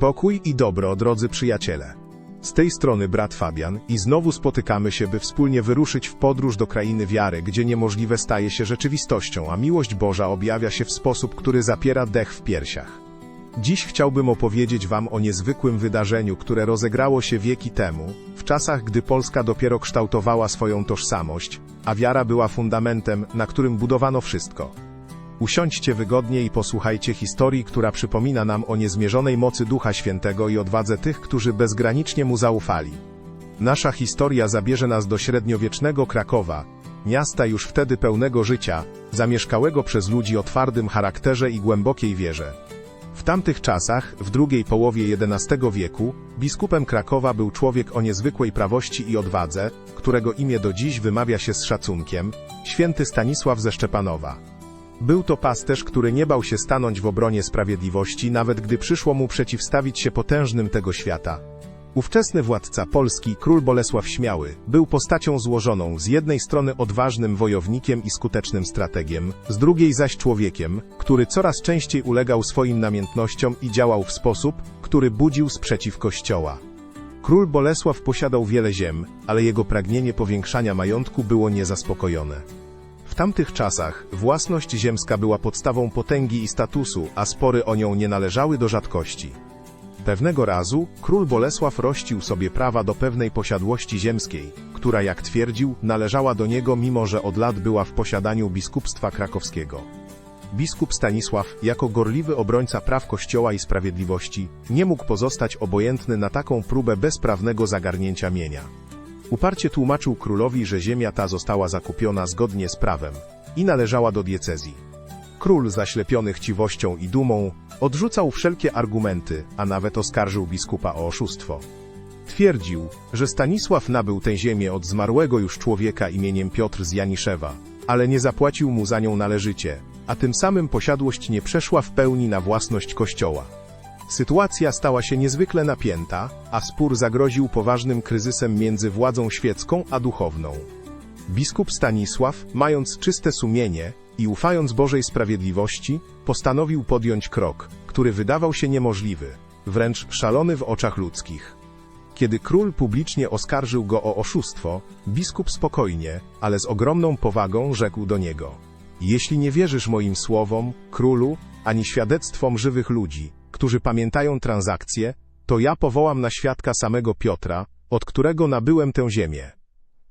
Pokój i dobro, drodzy przyjaciele. Z tej strony brat Fabian i znowu spotykamy się, by wspólnie wyruszyć w podróż do krainy wiary, gdzie niemożliwe staje się rzeczywistością, a miłość Boża objawia się w sposób, który zapiera dech w piersiach. Dziś chciałbym opowiedzieć Wam o niezwykłym wydarzeniu, które rozegrało się wieki temu, w czasach, gdy Polska dopiero kształtowała swoją tożsamość, a wiara była fundamentem, na którym budowano wszystko. Usiądźcie wygodnie i posłuchajcie historii, która przypomina nam o niezmierzonej mocy Ducha Świętego i odwadze tych, którzy bezgranicznie Mu zaufali. Nasza historia zabierze nas do średniowiecznego Krakowa, miasta już wtedy pełnego życia, zamieszkałego przez ludzi o twardym charakterze i głębokiej wierze. W tamtych czasach, w drugiej połowie XI wieku, biskupem Krakowa był człowiek o niezwykłej prawości i odwadze, którego imię do dziś wymawia się z szacunkiem, święty Stanisław ze Szczepanowa. Był to pasterz, który nie bał się stanąć w obronie sprawiedliwości, nawet gdy przyszło mu przeciwstawić się potężnym tego świata. Ówczesny władca Polski, król Bolesław Śmiały, był postacią złożoną, z jednej strony odważnym wojownikiem i skutecznym strategiem, z drugiej zaś człowiekiem, który coraz częściej ulegał swoim namiętnościom i działał w sposób, który budził sprzeciw Kościoła. Król Bolesław posiadał wiele ziem, ale jego pragnienie powiększania majątku było niezaspokojone. W tamtych czasach własność ziemska była podstawą potęgi i statusu, a spory o nią nie należały do rzadkości. Pewnego razu król Bolesław rościł sobie prawa do pewnej posiadłości ziemskiej, która, jak twierdził, należała do niego, mimo że od lat była w posiadaniu biskupstwa krakowskiego. Biskup Stanisław, jako gorliwy obrońca praw Kościoła i sprawiedliwości, nie mógł pozostać obojętny na taką próbę bezprawnego zagarnięcia mienia. Uparcie tłumaczył królowi, że ziemia ta została zakupiona zgodnie z prawem i należała do diecezji. Król, zaślepiony chciwością i dumą, odrzucał wszelkie argumenty, a nawet oskarżył biskupa o oszustwo. Twierdził, że Stanisław nabył tę ziemię od zmarłego już człowieka imieniem Piotr z Janiszewa, ale nie zapłacił mu za nią należycie, a tym samym posiadłość nie przeszła w pełni na własność kościoła. Sytuacja stała się niezwykle napięta, a spór zagroził poważnym kryzysem między władzą świecką a duchowną. Biskup Stanisław, mając czyste sumienie i ufając Bożej sprawiedliwości, postanowił podjąć krok, który wydawał się niemożliwy, wręcz szalony w oczach ludzkich. Kiedy król publicznie oskarżył go o oszustwo, biskup spokojnie, ale z ogromną powagą rzekł do niego: Jeśli nie wierzysz moim słowom, królu, ani świadectwom żywych ludzi, którzy pamiętają transakcje, to ja powołam na świadka samego Piotra, od którego nabyłem tę ziemię.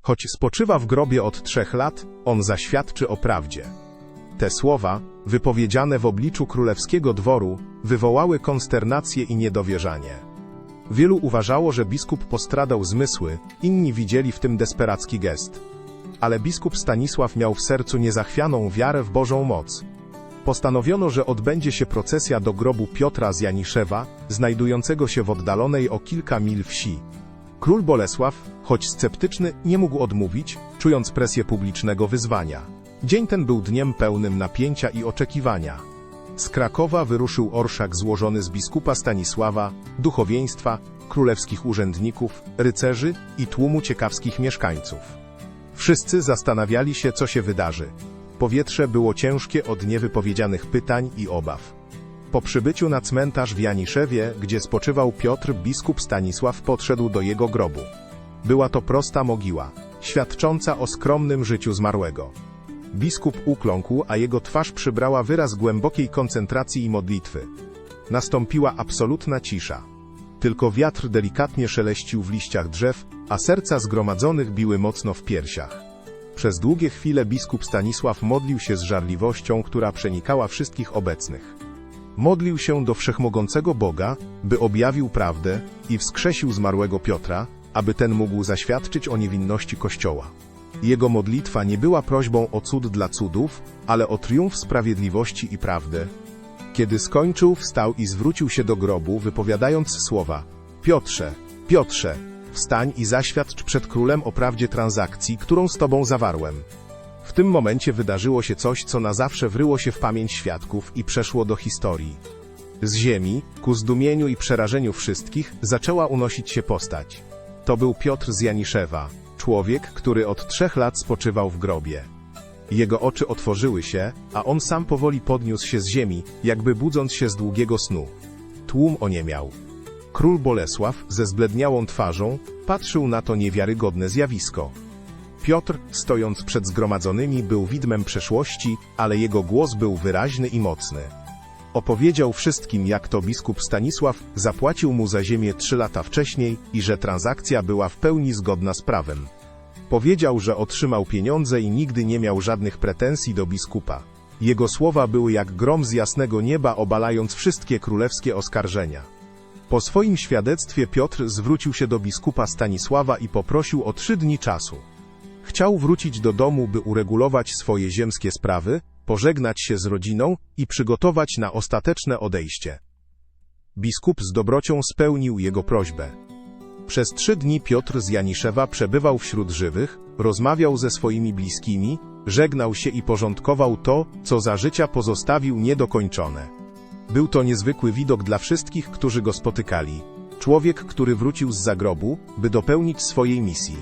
Choć spoczywa w grobie od trzech lat, on zaświadczy o prawdzie. Te słowa, wypowiedziane w obliczu królewskiego dworu, wywołały konsternację i niedowierzanie. Wielu uważało, że biskup postradał zmysły, inni widzieli w tym desperacki gest. Ale biskup Stanisław miał w sercu niezachwianą wiarę w Bożą moc. Postanowiono, że odbędzie się procesja do grobu Piotra z Janiszewa, znajdującego się w oddalonej o kilka mil wsi. Król Bolesław, choć sceptyczny, nie mógł odmówić, czując presję publicznego wyzwania. Dzień ten był dniem pełnym napięcia i oczekiwania. Z Krakowa wyruszył orszak złożony z biskupa Stanisława, duchowieństwa, królewskich urzędników, rycerzy i tłumu ciekawskich mieszkańców. Wszyscy zastanawiali się, co się wydarzy. Powietrze było ciężkie od niewypowiedzianych pytań i obaw. Po przybyciu na cmentarz w Janiszewie, gdzie spoczywał Piotr, biskup Stanisław podszedł do jego grobu. Była to prosta mogiła, świadcząca o skromnym życiu zmarłego. Biskup ukląkł, a jego twarz przybrała wyraz głębokiej koncentracji i modlitwy. Nastąpiła absolutna cisza. Tylko wiatr delikatnie szeleścił w liściach drzew, a serca zgromadzonych biły mocno w piersiach. Przez długie chwile biskup Stanisław modlił się z żarliwością, która przenikała wszystkich obecnych. Modlił się do wszechmogącego Boga, by objawił prawdę i wskrzesił zmarłego Piotra, aby ten mógł zaświadczyć o niewinności Kościoła. Jego modlitwa nie była prośbą o cud dla cudów, ale o triumf sprawiedliwości i prawdy. Kiedy skończył, wstał i zwrócił się do grobu, wypowiadając słowa: Piotrze, Piotrze, wstań i zaświadcz przed królem o prawdzie transakcji, którą z tobą zawarłem. W tym momencie wydarzyło się coś, co na zawsze wryło się w pamięć świadków i przeszło do historii. Z ziemi, ku zdumieniu i przerażeniu wszystkich, zaczęła unosić się postać. To był Piotr z Janiszewa, człowiek, który od trzech lat spoczywał w grobie. Jego oczy otworzyły się, a on sam powoli podniósł się z ziemi, jakby budząc się z długiego snu. Tłum oniemiał. Król Bolesław, ze zbledniałą twarzą, patrzył na to niewiarygodne zjawisko. Piotr, stojąc przed zgromadzonymi, był widmem przeszłości, ale jego głos był wyraźny i mocny. Opowiedział wszystkim, jak to biskup Stanisław zapłacił mu za ziemię trzy lata wcześniej i że transakcja była w pełni zgodna z prawem. Powiedział, że otrzymał pieniądze i nigdy nie miał żadnych pretensji do biskupa. Jego słowa były jak grom z jasnego nieba, obalając wszystkie królewskie oskarżenia. Po swoim świadectwie Piotr zwrócił się do biskupa Stanisława i poprosił o trzy dni czasu. Chciał wrócić do domu, by uregulować swoje ziemskie sprawy, pożegnać się z rodziną i przygotować na ostateczne odejście. Biskup z dobrocią spełnił jego prośbę. Przez trzy dni Piotr z Janiszewa przebywał wśród żywych, rozmawiał ze swoimi bliskimi, żegnał się i porządkował to, co za życia pozostawił niedokończone. Był to niezwykły widok dla wszystkich, którzy go spotykali. Człowiek, który wrócił z zagrobu, by dopełnić swojej misji.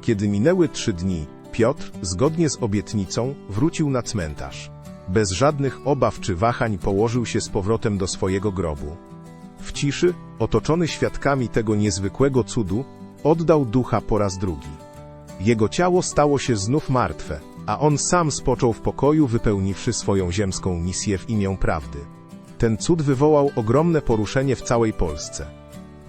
Kiedy minęły trzy dni, Piotr, zgodnie z obietnicą, wrócił na cmentarz. Bez żadnych obaw czy wahań położył się z powrotem do swojego grobu. W ciszy, otoczony świadkami tego niezwykłego cudu, oddał ducha po raz drugi. Jego ciało stało się znów martwe, a on sam spoczął w pokoju, wypełniwszy swoją ziemską misję w imię prawdy. Ten cud wywołał ogromne poruszenie w całej Polsce.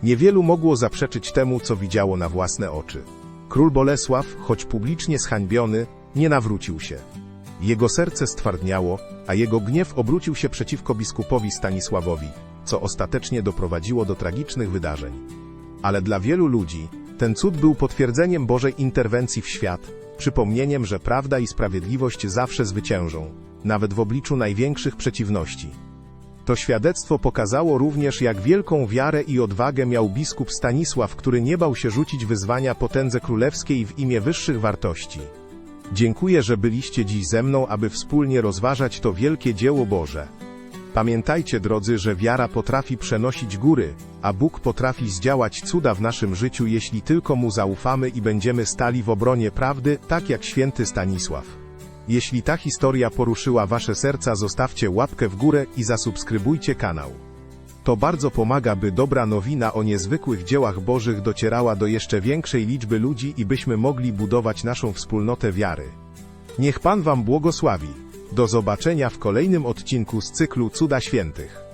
Niewielu mogło zaprzeczyć temu, co widziało na własne oczy. Król Bolesław, choć publicznie zhańbiony, nie nawrócił się. Jego serce stwardniało, a jego gniew obrócił się przeciwko biskupowi Stanisławowi, co ostatecznie doprowadziło do tragicznych wydarzeń. Ale dla wielu ludzi ten cud był potwierdzeniem Bożej interwencji w świat, przypomnieniem, że prawda i sprawiedliwość zawsze zwyciężą, nawet w obliczu największych przeciwności. To świadectwo pokazało również, jak wielką wiarę i odwagę miał biskup Stanisław, który nie bał się rzucić wyzwania potędze królewskiej w imię wyższych wartości. Dziękuję, że byliście dziś ze mną, aby wspólnie rozważać to wielkie dzieło Boże. Pamiętajcie, drodzy, że wiara potrafi przenosić góry, a Bóg potrafi zdziałać cuda w naszym życiu, jeśli tylko Mu zaufamy i będziemy stali w obronie prawdy, tak jak święty Stanisław. Jeśli ta historia poruszyła Wasze serca, zostawcie łapkę w górę i zasubskrybujcie kanał. To bardzo pomaga, by dobra nowina o niezwykłych dziełach Bożych docierała do jeszcze większej liczby ludzi i byśmy mogli budować naszą wspólnotę wiary. Niech Pan Wam błogosławi. Do zobaczenia w kolejnym odcinku z cyklu Cuda Świętych.